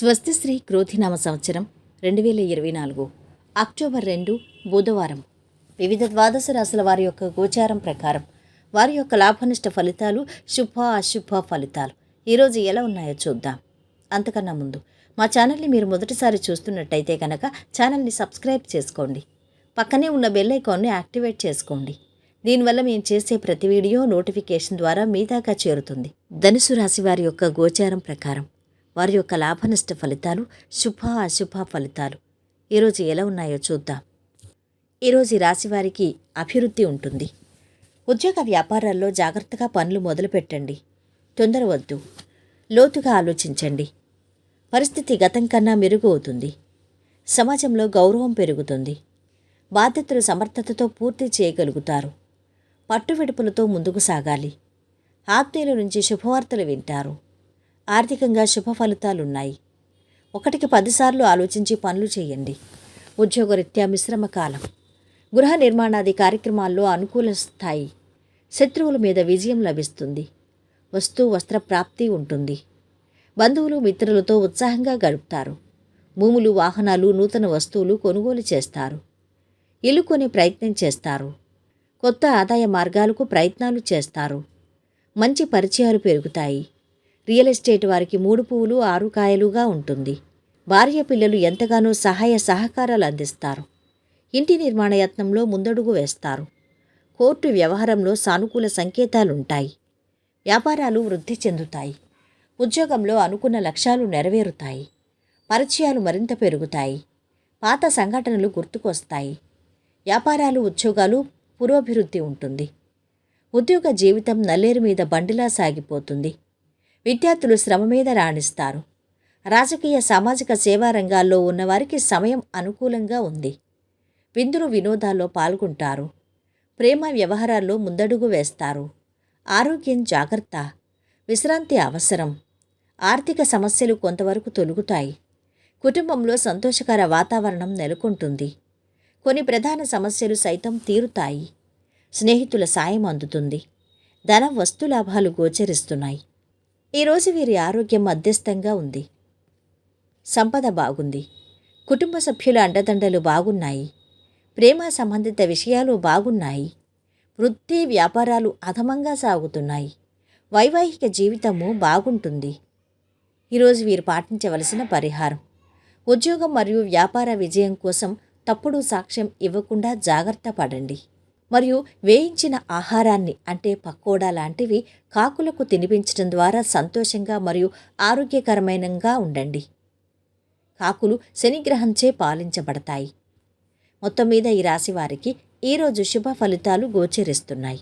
స్వస్తిశ్రీ క్రోధినామ సంవత్సరం రెండు వేల ఇరవై నాలుగు అక్టోబర్ రెండు బుధవారం. వివిధ ద్వాదశ రాశుల వారి యొక్క గోచారం ప్రకారం వారి యొక్క లాభనిష్ట ఫలితాలు శుభ అశుభ ఫలితాలు. ఈరోజు ఎలా ఉన్నాయో చూద్దాం. అంతకన్నా ముందు మా ఛానల్ని మీరు మొదటిసారి చూస్తున్నట్టయితే కనుక ఛానల్ని సబ్స్క్రైబ్ చేసుకోండి. పక్కనే ఉన్న బెల్ ఐకాన్ని యాక్టివేట్ చేసుకోండి. దీనివల్ల మేము చేసే ప్రతి వీడియో నోటిఫికేషన్ ద్వారా మీ దాకా చేరుతుంది. ధనుసు రాశి వారి యొక్క గోచారం ప్రకారం వారి యొక్క లాభనష్ట ఫలితాలు శుభ అశుభ ఫలితాలు ఈరోజు ఎలా ఉన్నాయో చూద్దాం. ఈరోజు ఈ రాశి వారికి అభివృద్ధి ఉంటుంది. ఉద్యోగ వ్యాపారాల్లో జాగ్రత్తగా పనులు మొదలుపెట్టండి. తొందర వద్దు. లోతుగా ఆలోచించండి. పరిస్థితి గతం కన్నా మెరుగు అవుతుంది సమాజంలో గౌరవం పెరుగుతుంది. బాధ్యతలు సమర్థతతో పూర్తి చేయగలుగుతారు. పట్టువిడుపులతో ముందుకు సాగాలి. ఆత్మీయుల నుంచి శుభవార్తలు వింటారు. ఆర్థికంగా శుభ ఫలితాలున్నాయి ఒకటికి పదిసార్లు ఆలోచించి పనులు చేయండి. ఉద్యోగరీత్యా మిశ్రమ కాలం. గృహ నిర్మాణాది కార్యక్రమాల్లో అనుకూల స్థాయి. శత్రువుల మీద విజయం లభిస్తుంది. వస్తు వస్త్ర ప్రాప్తి ఉంటుంది. బంధువులు మిత్రులతో ఉత్సాహంగా గడుపుతారు. భూములు వాహనాలు నూతన వస్తువులు కొనుగోలు చేస్తారు. ఇల్లు కొనే ప్రయత్నం చేస్తారు. కొత్త ఆదాయ మార్గాలకు ప్రయత్నాలు చేస్తారు. మంచి పరిచయాలు పెరుగుతాయి. రియల్ ఎస్టేట్ వారికి మూడు పువ్వులు ఆరు కాయలుగా ఉంటుంది. భార్య పిల్లలు ఎంతగానో సహాయ సహకారాలు అందిస్తారు. ఇంటి నిర్మాణ యత్నంలో ముందడుగు వేస్తారు. కోర్టు వ్యవహారంలో సానుకూల సంకేతాలుంటాయి. వ్యాపారాలు వృద్ధి చెందుతాయి. ఉద్యోగంలో అనుకున్న లక్ష్యాలు నెరవేరుతాయి. పరిచయాలు మరింత పెరుగుతాయి. పాత సంఘటనలు గుర్తుకొస్తాయి. వ్యాపారాలు ఉద్యోగాలు పురోభివృద్ధి ఉంటుంది. ఉద్యోగ జీవితం నల్లేరు మీద బండిలా సాగిపోతుంది. విద్యార్థులు శ్రమ మీద రాణిస్తారు. రాజకీయ సామాజిక సేవా రంగాల్లో ఉన్నవారికి సమయం అనుకూలంగా ఉంది. విందులు వినోదాల్లో పాల్గొంటారు. ప్రేమ వ్యవహారాల్లో ముందడుగు వేస్తారు. ఆరోగ్యం జాగ్రత్త. విశ్రాంతి అవసరం. ఆర్థిక సమస్యలు కొంతవరకు తొలుగుతాయి. కుటుంబంలో సంతోషకర వాతావరణం నెలకొంటుంది. కొన్ని ప్రధాన సమస్యలు సైతం తీరుతాయి. స్నేహితుల సాయం అందుతుంది. ధన వస్తు లాభాలు గోచరిస్తున్నాయి. ఈరోజు వీరి ఆరోగ్యం మధ్యస్థంగా ఉంది. సంపద బాగుంది. కుటుంబ సభ్యుల అండదండలు బాగున్నాయి. ప్రేమ సంబంధిత విషయాలు బాగున్నాయి. వృత్తి వ్యాపారాలు అధమంగా సాగుతున్నాయి. వైవాహిక జీవితము బాగుంటుంది. ఈరోజు వీరు పాటించవలసిన పరిహారం. ఉద్యోగం మరియు వ్యాపార విజయం కోసం తప్పుడు సాక్ష్యం ఇవ్వకుండా జాగ్రత్త పడండి. మరియు వేయించిన ఆహారాన్ని అంటే పకోడా లాంటివి కాకులకు తినిపించడం ద్వారా సంతోషంగా మరియు ఆరోగ్యకరమైనగా ఉండండి. కాకులు శనిగ్రహంచే పాలించబడతాయి. మొత్తం మీద ఈ రాశి వారికి ఈరోజు శుభ ఫలితాలు గోచరిస్తున్నాయి.